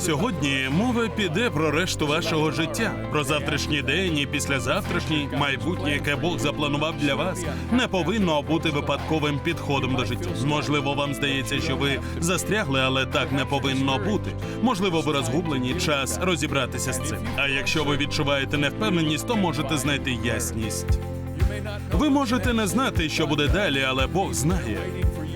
Сьогодні мова піде про решту вашого життя, про завтрашній день і післязавтрашній майбутнє, яке Бог запланував для вас, не повинно бути випадковим підходом до життя. Можливо, вам здається, що ви застрягли, але так не повинно бути. Можливо, ви розгублені. Час розібратися з цим. А якщо ви відчуваєте невпевненість, то можете знайти ясність. Ви можете не знати, що буде далі, але Бог знає.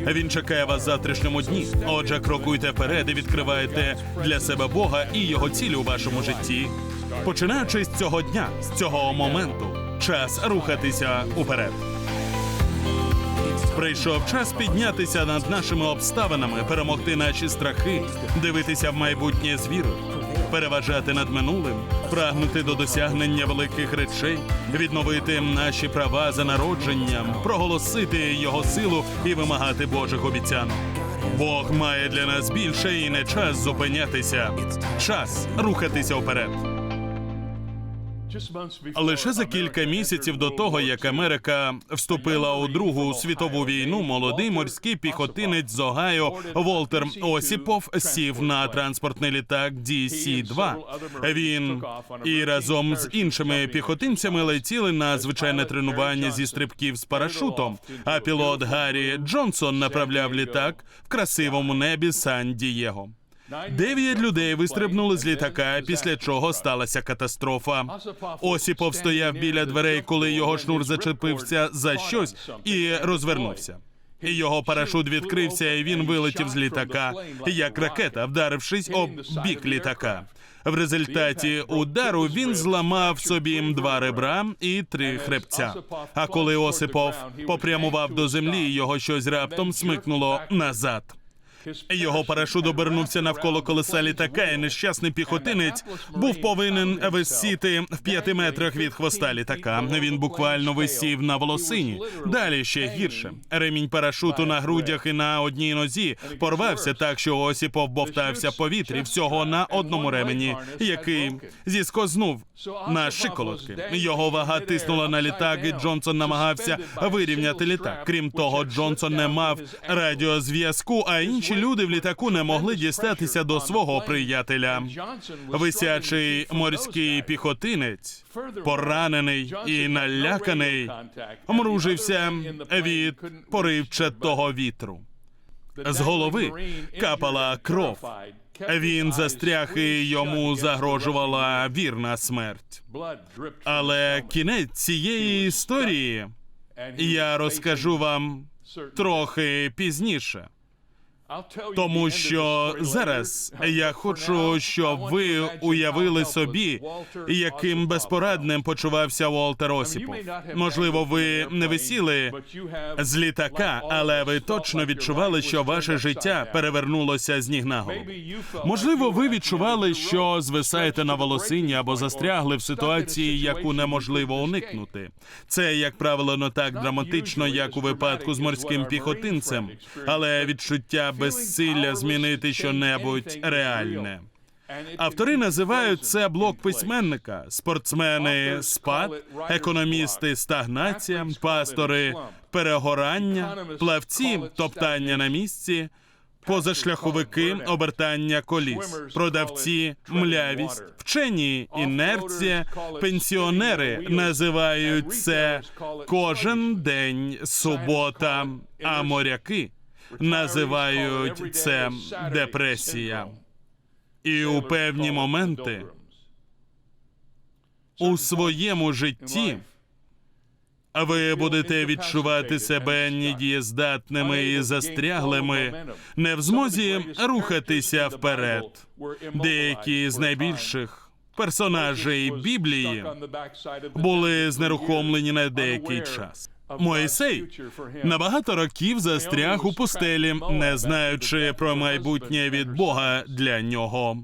Він чекає вас в завтрашньому дні. Отже, крокуйте вперед і відкривайте для себе Бога і його цілі у вашому житті. Починаючи з цього дня, з цього моменту, час рухатися уперед. Прийшов час піднятися над нашими обставинами, перемогти наші страхи, дивитися в майбутнє з вірою, переважати над минулим, прагнути до досягнення великих речей, відновити наші права за народженням, проголосити його силу і вимагати Божих обіцянок. Бог має для нас більше і не час зупинятися. Час рухатися вперед. Лише за кілька місяців до того, як Америка вступила у Другу світову війну, молодий морський піхотинець з Огайо Волтер Осіпов сів на транспортний літак DC-2. Він і разом з іншими піхотинцями летіли на звичайне тренування зі стрибків з парашутом. А пілот Гаррі Джонсон направляв літак в красивому небі Сан-Дієго. Дев'ять людей вистрибнули з літака, після чого сталася катастрофа. Осіпов стояв біля дверей, коли його шнур зачепився за щось і розвернувся. Його парашут відкрився, і він вилетів з літака, як ракета, вдарившись об бік літака. В результаті удару він зламав собі два ребра і три хребця. А коли Осипов попрямував до землі, його щось раптом смикнуло назад. Його парашут обернувся навколо колеса літака, і нещасний піхотинець був повинен висіти в п'яти метрах від хвоста літака. Він буквально висів на волосині. Далі ще гірше. Ремінь парашуту на грудях і на одній нозі порвався так, що Осіпов бовтався в повітрі всього на одному ремені, який зіскознув на шиколотки. Його вага тиснула на літак, і Джонсон намагався вирівняти літак. Крім того, Джонсон не мав радіозв'язку, а інші люди в літаку не могли дістатися до свого приятеля. Висячий морський піхотинець, поранений і наляканий, мружився від поривчатого вітру. З голови капала кров. Він застряг і йому загрожувала вірна смерть. Але кінець цієї історії я розкажу вам трохи пізніше. Тому що зараз я хочу, щоб ви уявили собі, яким безпорадним почувався Уолтер Осіпов. Можливо, ви не висіли з літака, але ви точно відчували, що ваше життя перевернулося з ніг на голову. Можливо, ви відчували, що звисаєте на волосині або застрягли в ситуації, яку неможливо уникнути. Це, як правило, не так драматично, як у випадку з морським піхотинцем, але відчуття безсилля змінити щонебудь реальне. Автори називають це блок письменника, спортсмени спад, економісти стагнація, пастори перегорання, плавці топтання на місці, позашляховики обертання коліс, продавці млявість, вчені інерція, пенсіонери називають це кожен день субота, а моряки називають це депресія. І у певні моменти у своєму житті ви будете відчувати себе недієздатними і застряглими, не в змозі рухатися вперед. Деякі з найбільших персонажей Біблії були знерухомлені на деякий час. Моїсей на багато років застряг у пустелі, не знаючи про майбутнє від Бога для нього.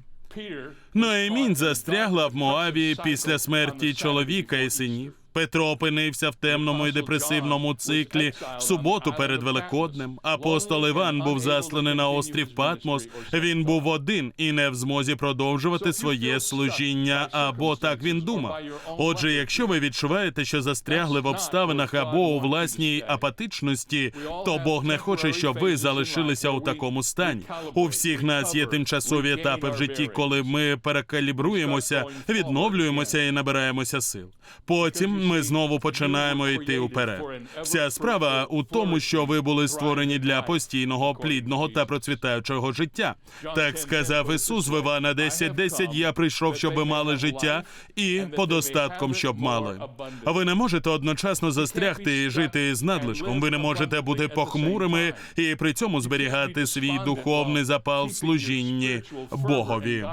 Ноемінь застрягла в Моаві після смерті чоловіка і синів. Петро опинився в темному і депресивному циклі в суботу перед Великоднем. Апостол Іван був засланий на острів Патмос. Він був один і не в змозі продовжувати своє служіння, або так він думав. Отже, якщо ви відчуваєте, що застрягли в обставинах або у власній апатичності, то Бог не хоче, щоб ви залишилися у такому стані. У всіх нас є тимчасові етапи в житті, коли ми перекалібруємося, відновлюємося і набираємося сил. Потім ми знову починаємо йти уперед. Вся справа у тому, що ви були створені для постійного, плідного та процвітаючого життя. Так сказав Ісус в Івана 10.10, Я прийшов, щоб ви мали життя і подостатком, щоб мали. Ви не можете одночасно застрягти і жити з надлишком. Ви не можете бути похмурими і при цьому зберігати свій духовний запал в служінні Богові.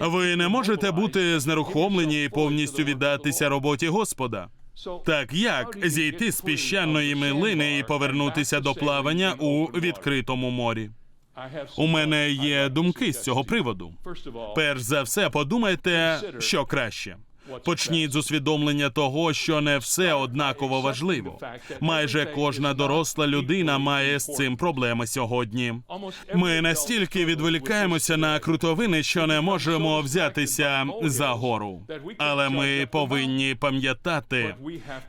Ви не можете бути знерухомлені і повністю віддатися роботі Господа. Так як зійти з піщаної милини і повернутися до плавання у відкритому морі? У мене є думки з цього приводу. Перш за все, подумайте, що краще. Почніть з усвідомлення того, що не все однаково важливо. Майже кожна доросла людина має з цим проблеми сьогодні. Ми настільки відволікаємося на крутовини, що не можемо взятися за гору. Але ми повинні пам'ятати,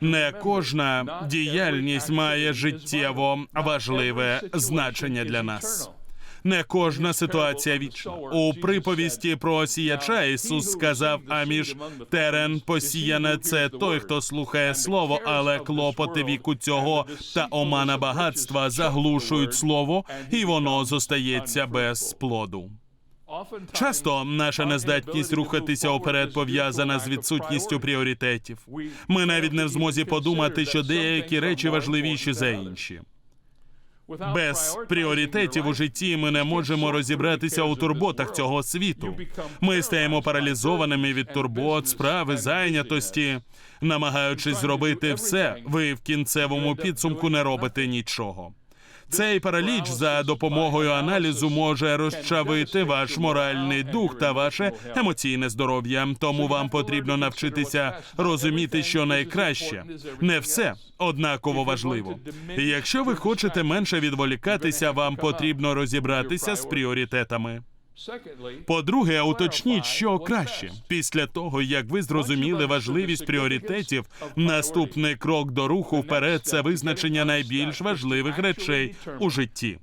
не кожна діяльність має життєво важливе значення для нас. Не кожна ситуація вічна. У приповісті про сіяча Ісус сказав: а між терен посіяне це той, хто слухає слово, але клопоти віку цього та омана багатства заглушують слово, і воно зостається без плоду. Часто наша нездатність рухатися оперед пов'язана з відсутністю пріоритетів. Ми навіть не в змозі подумати, що деякі речі важливіші за інші. Без пріоритетів у житті ми не можемо розібратися у турботах цього світу. Ми стаємо паралізованими від турбот, справи, зайнятості, намагаючись зробити все, ви в кінцевому підсумку не робите нічого. Цей параліч за допомогою аналізу може розчавити ваш моральний дух та ваше емоційне здоров'я. Тому вам потрібно навчитися розуміти, що найкраще не все однаково важливо. Якщо ви хочете менше відволікатися, вам потрібно розібратися з пріоритетами. По-друге, уточніть, що краще. Після того, як ви зрозуміли важливість пріоритетів, наступний крок до руху вперед це визначення найбільш важливих речей у житті.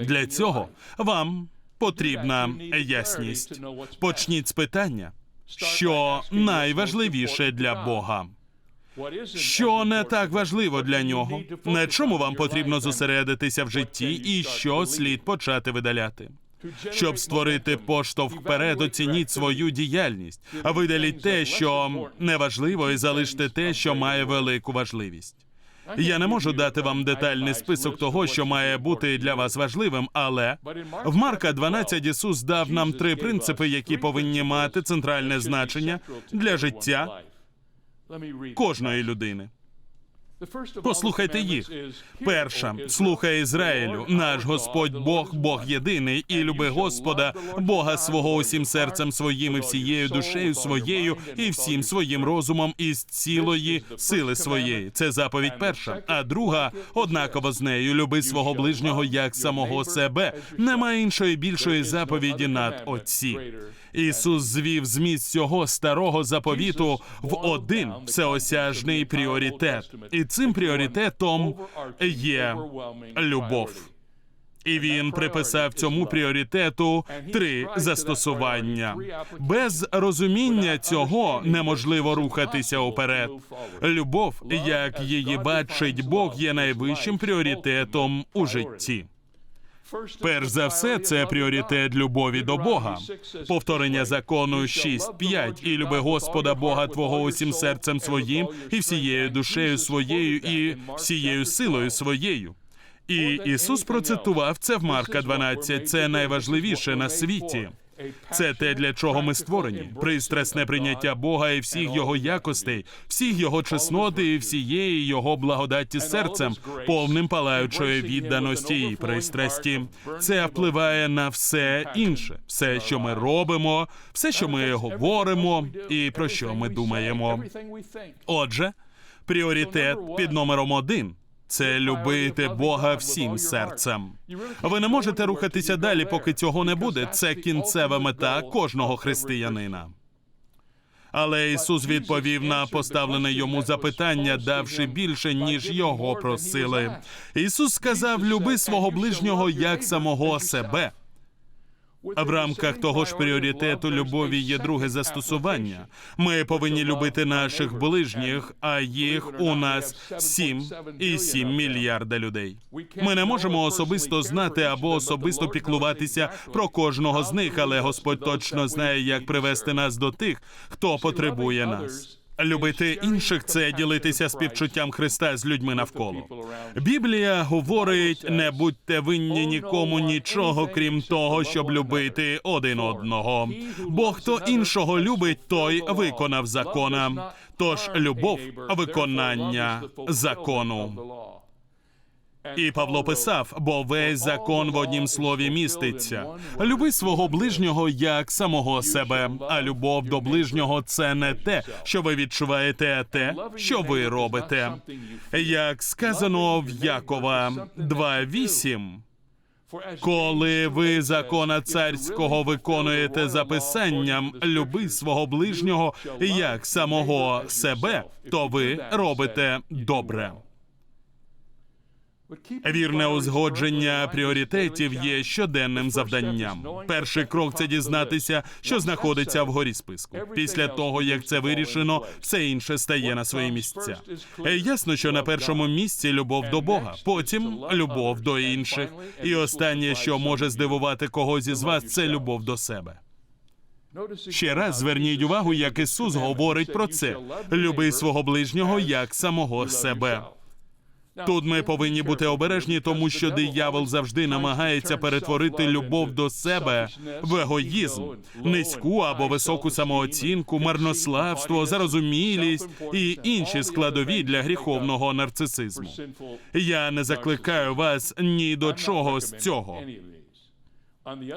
Для цього вам потрібна ясність. Почніть з питання, що найважливіше для Бога. Що не так важливо для нього, на чому вам потрібно зосередитися в житті, і що слід почати видаляти. Щоб створити поштовх вперед, оцініть свою діяльність, а видаліть те, що неважливо, і залиште те, що має велику важливість. Я не можу дати вам детальний список того, що має бути для вас важливим, але в Марка 12 Ісус дав нам три принципи, які повинні мати центральне значення для життя кожної людини. Послухайте їх. Перша слухай Ізраїлю, наш Господь Бог, Бог єдиний, і люби Господа, Бога свого усім серцем своїм, і всією душею своєю, і всім своїм розумом, і з цілої сили своєї. Це заповідь перша. А друга однаково з нею люби свого ближнього як самого себе. Немає іншої більшої заповіді над отці. Ісус звів зміст цього старого заповіту в один всеосяжний пріоритет, і цим пріоритетом є любов. І він приписав цьому пріоритету три застосування. Без розуміння цього неможливо рухатися уперед. Любов, як її бачить Бог, є найвищим пріоритетом у житті. Перш за все, це пріоритет любові до Бога. Повторення закону 6.5. і люби Господа Бога Твого усім серцем своїм, і всією душею своєю, і всією силою своєю. І Ісус процитував це в Марка 12. Це найважливіше на світі. Це те, для чого ми створені. Пристрасне прийняття Бога і всіх його якостей, всіх його чесноти і всієї його благодаті серцем, повним палаючої відданості і пристрасті. Це впливає на все інше, все, що ми робимо, все, що ми говоримо, і про що ми думаємо. Отже, пріоритет під номером один. Це любити Бога всім серцем. Ви не можете рухатися далі, поки цього не буде. Це кінцева мета кожного християнина. Але Ісус відповів на поставлене йому запитання, давши більше, ніж його просили. Ісус сказав: люби свого ближнього як самого себе. В рамках того ж пріоритету любові є друге застосування. Ми повинні любити наших ближніх, а їх у нас 7 і 7 мільярда людей. Ми не можемо особисто знати або особисто піклуватися про кожного з них, але Господь точно знає, як привести нас до тих, хто потребує нас. Любити інших це ділитися співчуттям Христа з людьми навколо. Біблія говорить: не будьте винні нікому нічого, крім того, щоб любити один одного. Бо хто іншого любить, той виконав закона. Тож любов виконання закону. І Павло писав, бо весь закон в однім слові міститься. Люби свого ближнього як самого себе. А любов до ближнього це не те, що ви відчуваєте, а те, що ви робите. Як сказано в Якова 2.8, коли ви закона царського виконуєте за писанням люби свого ближнього як самого себе, то ви робите добре. Вірне узгодження пріоритетів є щоденним завданням. Перший крок це дізнатися, що знаходиться вгорі списку. Після того як це вирішено, все інше стає на свої місця. Е, Ясно, що на першому місці любов до Бога, потім любов до інших. І останнє, що може здивувати когось із вас, це любов до себе. Ще раз зверніть увагу, як Ісус говорить про це: люби свого ближнього як самого себе. Тут ми повинні бути обережні, тому що диявол завжди намагається перетворити любов до себе в егоїзм, низьку або високу самооцінку, марнославство, зарозумілість і інші складові для гріховного нарцисизму. Я не закликаю вас ні до чого з цього.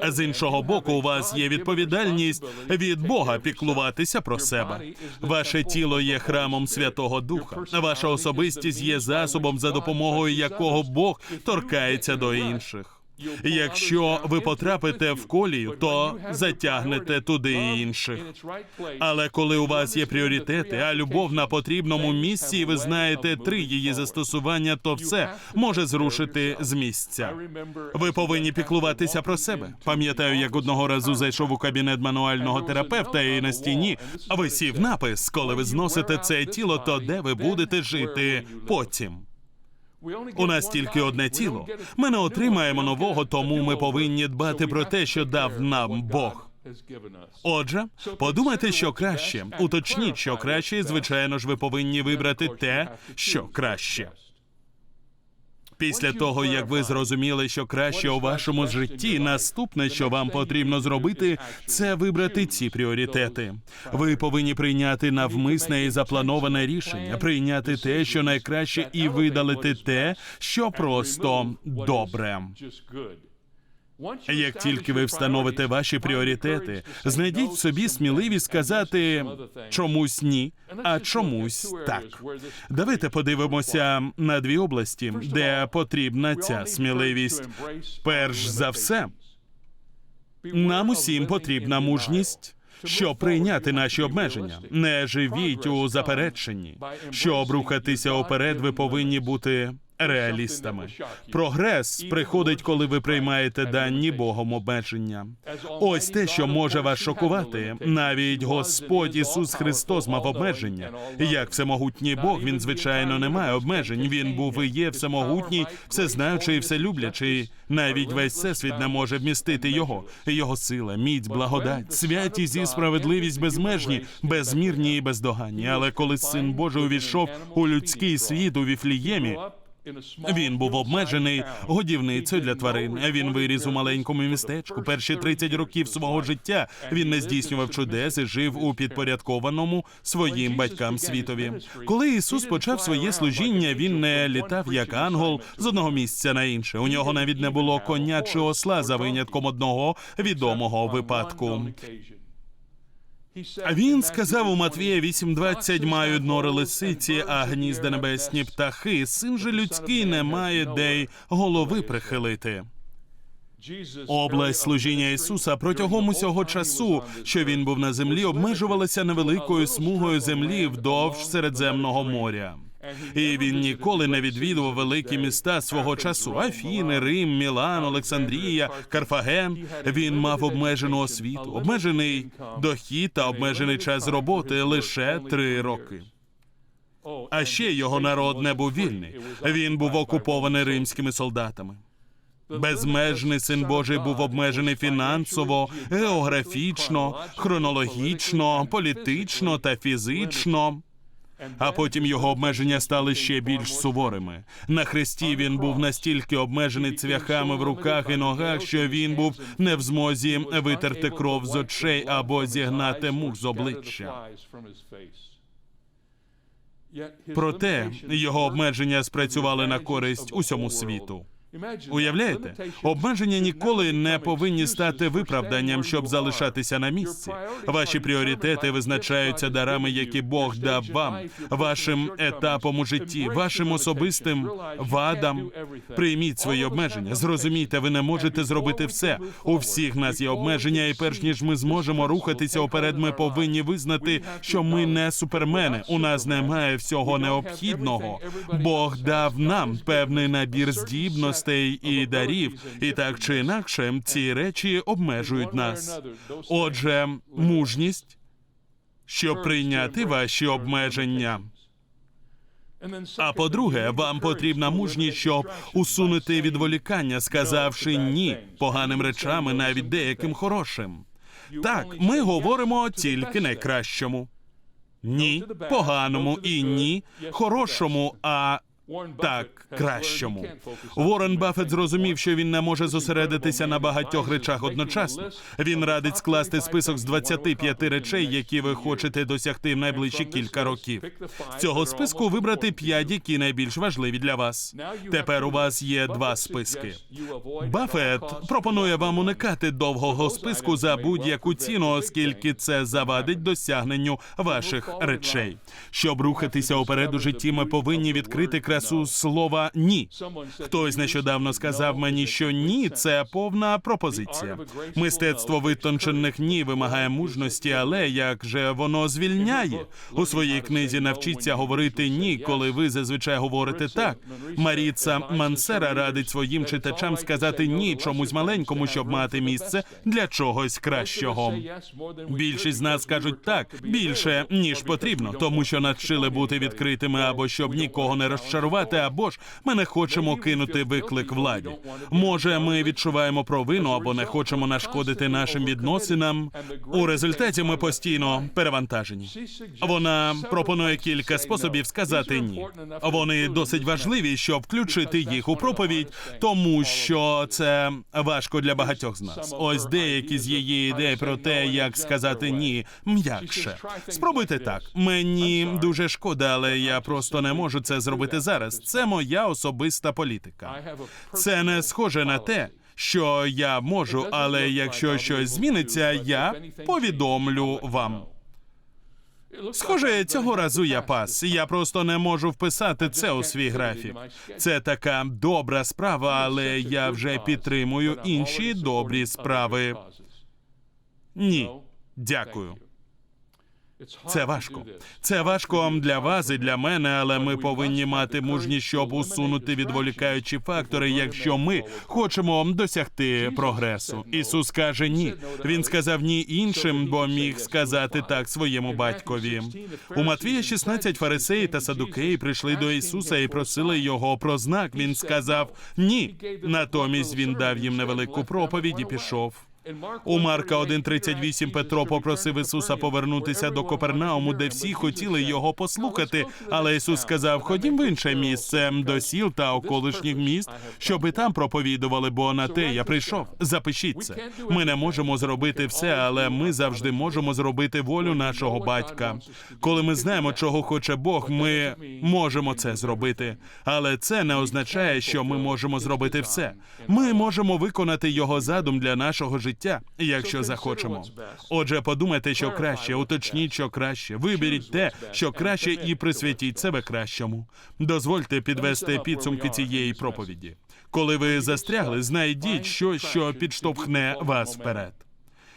А з іншого боку, у вас є відповідальність від Бога піклуватися про себе. Ваше тіло є храмом Святого Духа. Ваша особистість є засобом, за допомогою якого Бог торкається до інших. Якщо ви потрапите в колію, то затягнете туди і інших. Але коли у вас є пріоритети, а любов на потрібному місці, і ви знаєте три її застосування, то все може зрушити з місця. Ви повинні піклуватися про себе. Пам'ятаю, як одного разу зайшов у кабінет мануального терапевта, і на стіні висів напис: коли ви зносите це тіло, то де ви будете жити потім? У нас тільки одне тіло. Ми не отримаємо нового, тому ми повинні дбати про те, що дав нам Бог. Отже, подумайте, що краще. Уточніть, що краще, і звичайно ж, ви повинні вибрати те, що краще. Після того, як ви зрозуміли, що краще у вашому житті, наступне, що вам потрібно зробити, це вибрати ці пріоритети. Ви повинні прийняти навмисне і заплановане рішення, прийняти те, що найкраще, і видалити те, що просто добре. Як тільки ви встановите ваші пріоритети, знайдіть собі сміливість сказати чомусь ні, а чомусь так. Давайте подивимося на дві області, де потрібна ця сміливість. Перш за все, нам усім потрібна мужність. Щоб прийняти наші обмеження, не живіть у запереченні. Щоб рухатися уперед, ви повинні бути реалістами. Прогрес приходить, коли ви приймаєте дані Богом обмеження. Ось те, що може вас шокувати. Навіть Господь Ісус Христос мав обмеження. Як всемогутній Бог, він звичайно не має обмежень. Він був і є всемогутній, всезнаючий і вселюблячий. Навіть весь всесвіт не може вмістити його. Його сила, міць, благодать, святість і справедливість безмежні, безмірні і бездоганні. Але коли син Божий увійшов у людський світ у Віфліємі, Він був обмежений годівницею для тварин. Він виріс у маленькому містечку. Перші 30 років свого життя він не здійснював чудес і жив у підпорядкованому своїм батькам світові. Коли Ісус почав своє служіння, він не літав як ангел з одного місця на інше. У нього навіть не було коня чи осла за винятком одного відомого випадку. А він сказав у Матвія 8.20, мають нори лисиці, а гнізда небесні птахи. Син же людський не має де й голови прихилити. Область служіння Ісуса протягом усього часу, що він був на землі, обмежувалася невеликою смугою землі вдовж Середземного моря. І він ніколи не відвідував великі міста свого часу: Афіни, Рим, Мілан, Олександрія, Карфаген. Він мав обмежену освіту, обмежений дохід та обмежений час роботи лише три роки. А ще його народ не був вільний. Він був окупований римськими солдатами. Безмежний син Божий був обмежений фінансово, географічно, хронологічно, політично та фізично. А потім його обмеження стали ще більш суворими. На хресті він був настільки обмежений цвяхами в руках і ногах, що він був не в змозі витерти кров з очей або зігнати мух з обличчя. Проте його обмеження спрацювали на користь усьому світу. Уявляєте, обмеження ніколи не повинні стати виправданням, щоб залишатися на місці. Ваші пріоритети визначаються дарами, які Бог дав вам, вашим етапом у житті, вашим особистим вадам. Прийміть свої обмеження. Зрозумійте, ви не можете зробити все. У всіх нас є обмеження, і перш ніж ми зможемо рухатися уперед, ми повинні визнати, що ми не супермени. У нас немає всього необхідного. Бог дав нам певний набір здібностей і дарів, і так чи інакше ці речі обмежують нас. Отже, мужність, щоб прийняти ваші обмеження. А по-друге, вам потрібна мужність, щоб усунути відволікання, сказавши ні поганим речам, навіть деяким хорошим. Так, ми говоримо тільки найкращому. Ні, поганому і ні, хорошому, а так, кращому. Уоррен Баффет зрозумів, що він не може зосередитися на багатьох речах одночасно. Він радить скласти список з 25 речей, які ви хочете досягти в найближчі кілька років. З цього списку вибрати 5, які найбільш важливі для вас. Тепер у вас є два списки. Баффет пропонує вам уникати довгого списку за будь-яку ціну, оскільки це завадить досягненню ваших речей. Щоб рухатися уперед у житті, ми повинні відкрити красу слова ні. Хтось нещодавно сказав мені, що ні, це повна пропозиція. Мистецтво витончених ні вимагає мужності, але як же воно звільняє у своїй книзі навчіться говорити ні, коли ви зазвичай говорите так. Маріца Мансера радить своїм читачам сказати ні чомусь маленькому, щоб мати місце для чогось кращого. Більшість з нас кажуть так більше ніж потрібно, тому що навчили бути відкритими або щоб нікого не розчарувати, або ж ми не хочемо кинути виклик владі. Може, ми відчуваємо провину або не хочемо нашкодити нашим відносинам. У результаті ми постійно перевантажені. Вона пропонує кілька способів сказати ні. Вони досить важливі, щоб включити їх у проповідь, тому що це важко для багатьох з нас. Ось деякі з її ідей про те, як сказати ні м'якше. Спробуйте так. Мені дуже шкода, але я просто не можу це зробити зараз. Це моя особиста політика. Це не схоже на те. Що я можу, але якщо щось зміниться, я повідомлю вам. Схоже, цього разу я пас. Я просто не можу вписати це у свій графік. Це така добра справа, але я вже підтримую інші добрі справи. Ні, дякую. Це важко. Це важко для вас і для мене, але ми повинні мати мужність, щоб усунути відволікаючі фактори, якщо ми хочемо досягти прогресу. Ісус каже ні. Він сказав ні іншим, бо міг сказати так своєму батькові. У Матвія 16 фарисеї та садукеї прийшли до Ісуса і просили його про знак. Він сказав ні. Натомість він дав їм невелику проповідь і пішов. У Марка 1.38 Петро попросив Ісуса повернутися до Копернауму, де всі хотіли його послухати. Але Ісус сказав: Ходім в інше місце до сіл та околишніх міст, щоби там проповідували, бо на те я прийшов. Запишіть це. Ми не можемо зробити все, але ми завжди можемо зробити волю нашого батька. Коли ми знаємо, чого хоче Бог, ми можемо це зробити. Але це не означає, що ми можемо зробити все. Ми можемо виконати його задум для нашого життя, якщо захочемо. Отже, подумайте, що краще, уточніть, що краще. Виберіть те, що краще, і присвятіть себе кращому. Дозвольте підвести підсумки цієї проповіді. Коли ви застрягли, знайдіть щось, що підштовхне вас вперед.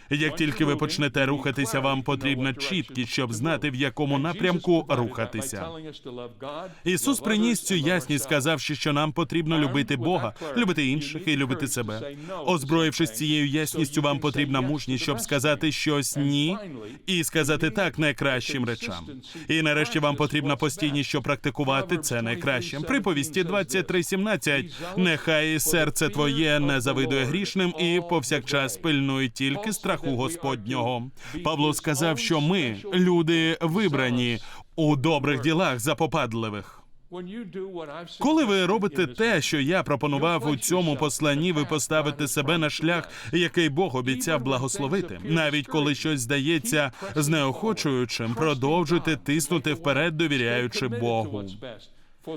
Як тільки ви почнете рухатися, вам потрібна чіткість, щоб знати, в якому напрямку рухатися. Ісус приніс цю ясність, сказавши, що нам потрібно любити Бога, любити інших і любити себе. Озброївшись цією ясністю, вам потрібна мужність, щоб сказати щось ні і сказати так найкращим речам. І нарешті вам потрібна постійність, щоб практикувати це найкращим. Приповісті 23.17. Нехай серце твоє не завидує грішним і повсякчас пильнує тільки страху Господнього. Павло сказав, що ми люди вибрані у добрих ділах запопадливих. Коли ви робите те, що я пропонував у цьому посланні, ви поставите себе на шлях, який Бог обіцяв благословити. Навіть коли щось здається знеохочуючим, продовжуйте тиснути вперед, довіряючи Богу.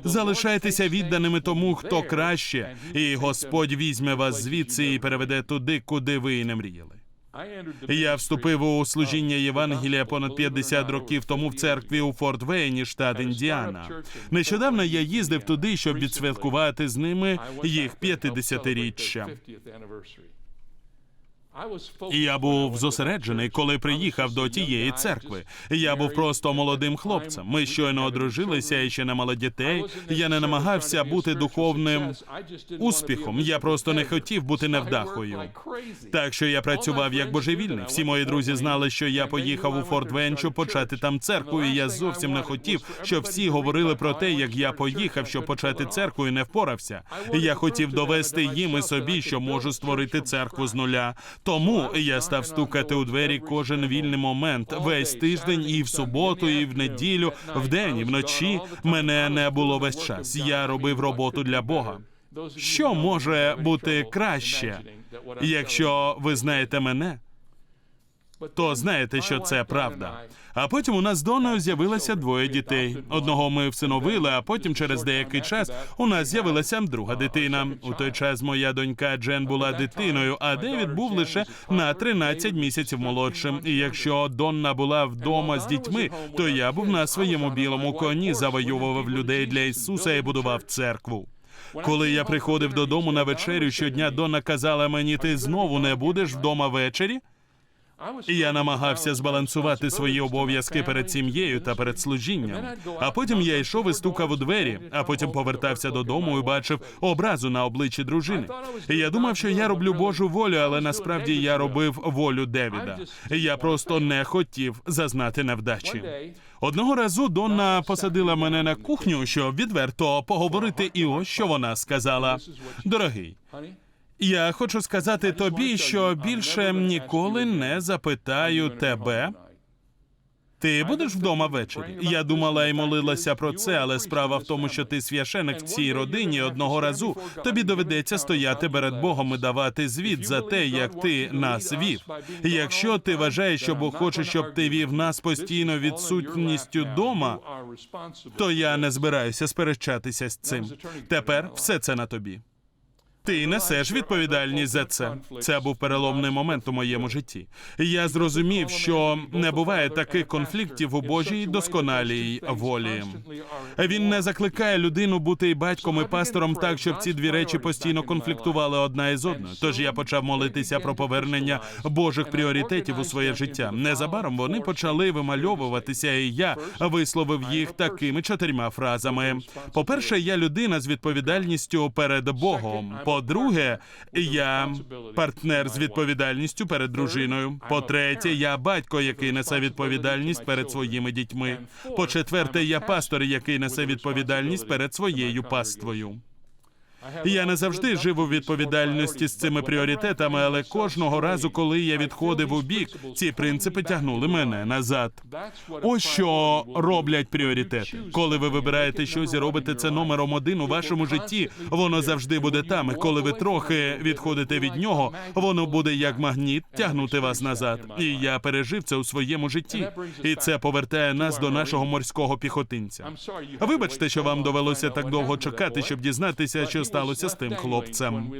Залишайтеся відданими тому, хто краще, і Господь візьме вас звідси і переведе туди, куди ви і не мріяли. Я вступив у служіння Євангелія понад 50 років тому в церкві у Форт Вейні, штат Індіана. Нещодавно я їздив туди, щоб відсвяткувати з ними їх 50-річчя. І я був зосереджений, коли приїхав до тієї церкви. Я був просто молодим хлопцем. Ми щойно одружилися і ще не мали дітей. Я не намагався бути духовним успіхом. Я просто не хотів бути невдахою. Так що я працював як божевільний. Всі мої друзі знали, що я поїхав у Форт Венчу почати там церкву. І я зовсім не хотів, щоб всі говорили про те, як я поїхав, щоб почати церкву і не впорався. Я хотів довести їм і собі, що можу створити церкву з нуля. Тому я став стукати у двері кожен вільний момент, весь тиждень, і в суботу, і в неділю, вдень, і вночі. Мене не було весь час. Я робив роботу для Бога. Що може бути краще, якщо ви знаєте мене? То знаєте, що це правда. А потім у нас з Доною з'явилося двоє дітей. Одного ми всиновили, а потім через деякий час у нас з'явилася друга дитина. У той час моя донька Джен була дитиною, а Девід був лише на 13 місяців молодшим. І якщо Донна була вдома з дітьми, то я був на своєму білому коні, завоював людей для Ісуса і будував церкву. Коли я приходив додому на вечерю, щодня Донна казала мені: ти знову не будеш вдома ввечері? Я намагався збалансувати свої обов'язки перед сім'єю та перед служінням. А потім я йшов і стукав у двері, а потім повертався додому і бачив образу на обличчі дружини. Я думав, що я роблю Божу волю, але насправді я робив волю Девіда. Я просто не хотів зазнати невдачі. Одного разу Донна посадила мене на кухню, щоб відверто поговорити, і ось що вона сказала: дорогий. Я хочу сказати тобі, що більше ніколи не запитаю тебе. Ти будеш вдома ввечері? Я думала і молилася про це, але справа в тому, що ти священик в цій родині одного разу тобі доведеться стояти перед Богом і давати звіт за те, як ти нас вів. Якщо ти вважаєш, що Бог хоче, щоб ти вів нас постійно відсутністю дома, то я не збираюся сперечатися з цим. Тепер все це на тобі. Ти несеш відповідальність за це. Це був переломний момент у моєму житті. Я зрозумів, що не буває таких конфліктів у Божій досконалій волі. Він не закликає людину бути і батьком і пастором так, щоб ці дві речі постійно конфліктували одна із одною. Тож я почав молитися про повернення Божих пріоритетів у своє життя. Незабаром вони почали вимальовуватися, і я висловив їх такими чотирма фразами: по-перше, я людина з відповідальністю перед Богом. По-друге, я партнер з відповідальністю перед дружиною. По-третє, я батько, який несе відповідальність перед своїми дітьми. По-четверте, я пастор, який несе відповідальність перед своєю паствою. Я не завжди жив у відповідальності з цими пріоритетами, але кожного разу, коли я відходив у бік, ці принципи тягнули мене назад. Ось що роблять пріоритети. Коли ви вибираєте щось і робите це номером один у вашому житті, воно завжди буде там. І коли ви трохи відходите від нього, воно буде як магніт тягнути вас назад. І я пережив це у своєму житті. І це повертає нас до нашого морського піхотинця. Вибачте, що вам довелося так довго чекати, щоб дізнатися, що сталося з тим хлопцем.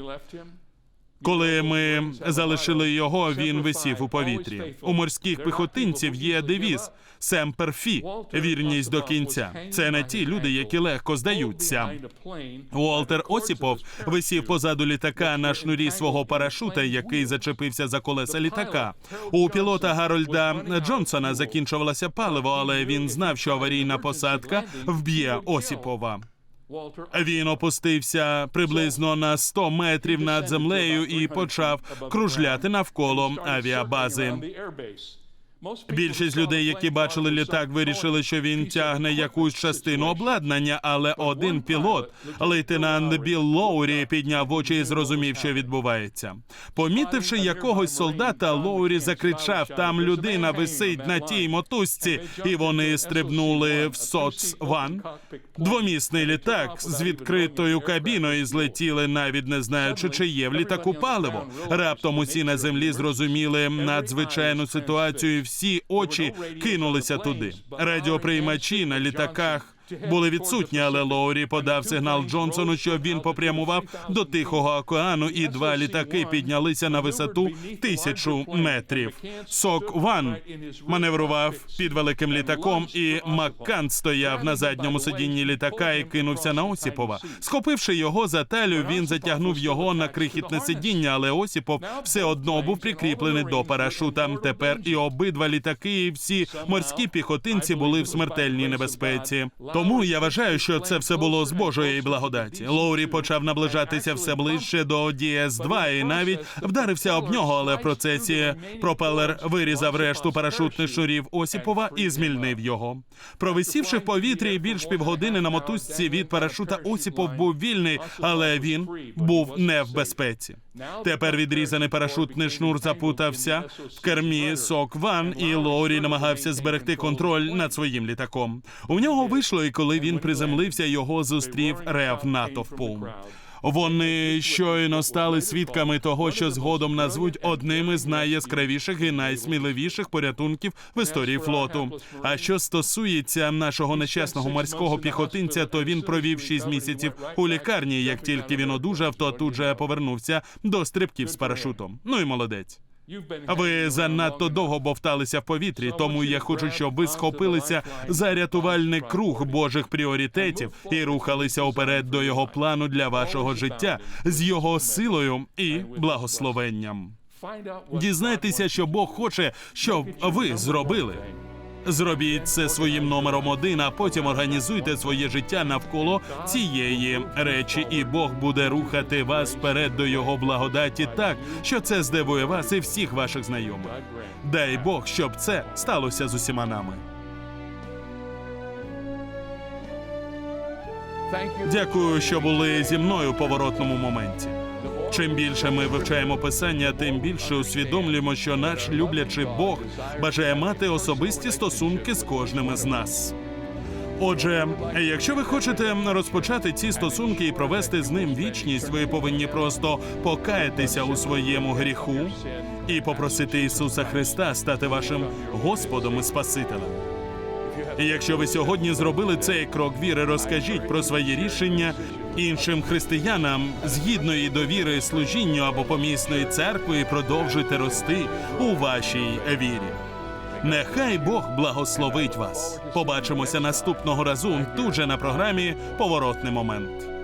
Коли ми залишили його, він висів у повітрі. У морських піхотинців є девіз «Семпер фі» – вірність до кінця. Це не ті люди, які легко здаються. Уолтер Осіпов висів позаду літака на шнурі свого парашута, який зачепився за колеса літака. У пілота Гарольда Джонсона закінчувалося паливо, але він знав, що аварійна посадка вб'є Осіпова. Він опустився приблизно на 100 метрів над землею і почав кружляти навколо авіабази. Більшість людей, які бачили літак, вирішили, що він тягне якусь частину обладнання, але один пілот, лейтенант Білл Лоурі, підняв очі і зрозумів, що відбувається. Помітивши якогось солдата, Лоурі закричав: там людина висить на тій мотузці, і вони стрибнули в соцван. Двомісний літак з відкритою кабіною злетіли, навіть не знаючи, чи є в літаку паливо. Раптом усі на землі зрозуміли надзвичайну ситуацію. і Всі очі кинулися туди. Радіоприймачі на літаках. Були відсутні, але Лоурі подав сигнал Джонсону, щоб він попрямував до Тихого океану, і два літаки піднялися на висоту тисячу метрів. Сок Ван маневрував під великим літаком, і Маккан стояв на задньому сидінні літака і кинувся на Осіпова. Схопивши його за талію, він затягнув його на крихітне сидіння, але Осіпов все одно був прикріплений до парашута. Тепер і обидва літаки, і всі морські піхотинці були в смертельній небезпеці. Тому я вважаю, що це все було з Божої благодаті. Лоурі почав наближатися все ближче до діс 2 і навіть вдарився об нього, але в процесі пропелер вирізав решту парашутних шнурів Осіпова і змільнив його. Провисівши в повітрі більш півгодини на мотузці від парашута, Осіпов був вільний, але він був не в безпеці. Тепер відрізаний парашутний шнур запутався в кермі сок ван, і Лоурі намагався зберегти контроль над своїм літаком. У нього вийшло, і коли він приземлився, його зустрів рев натовпу. Вони щойно стали свідками того, що згодом назвуть одним із найяскравіших і найсміливіших порятунків в історії флоту. А що стосується нашого нещасного морського піхотинця, то він провів шість місяців у лікарні. Як тільки він одужав, то тут же повернувся до стрибків з парашутом. Ну і молодець. Ви занадто довго бовталися в повітрі, тому я хочу, щоб ви схопилися за рятувальний круг Божих пріоритетів і рухалися уперед до його плану для вашого життя з його силою і благословенням. Дізнайтеся, що Бог хоче, щоб ви зробили. Зробіть це своїм номером один, а потім організуйте своє життя навколо цієї речі, і Бог буде рухати вас вперед до його благодаті так, що це здивує вас і всіх ваших знайомих. Дай Бог, щоб це сталося з усіма нами. Дякую, що були зі мною у поворотному моменті. Чим більше ми вивчаємо писання, тим більше усвідомлюємо, що наш люблячий Бог бажає мати особисті стосунки з кожним із нас. Отже, якщо ви хочете розпочати ці стосунки і провести з ним вічність, ви повинні просто покаятися у своєму гріху і попросити Ісуса Христа стати вашим Господом і Спасителем. Якщо ви сьогодні зробили цей крок віри, розкажіть про своє рішення іншим християнам згідної довіри служінню або помісної церкви продовжуйте рости у вашій вірі. Нехай Бог благословить вас. Побачимося наступного разу тут на програмі Поворотний момент.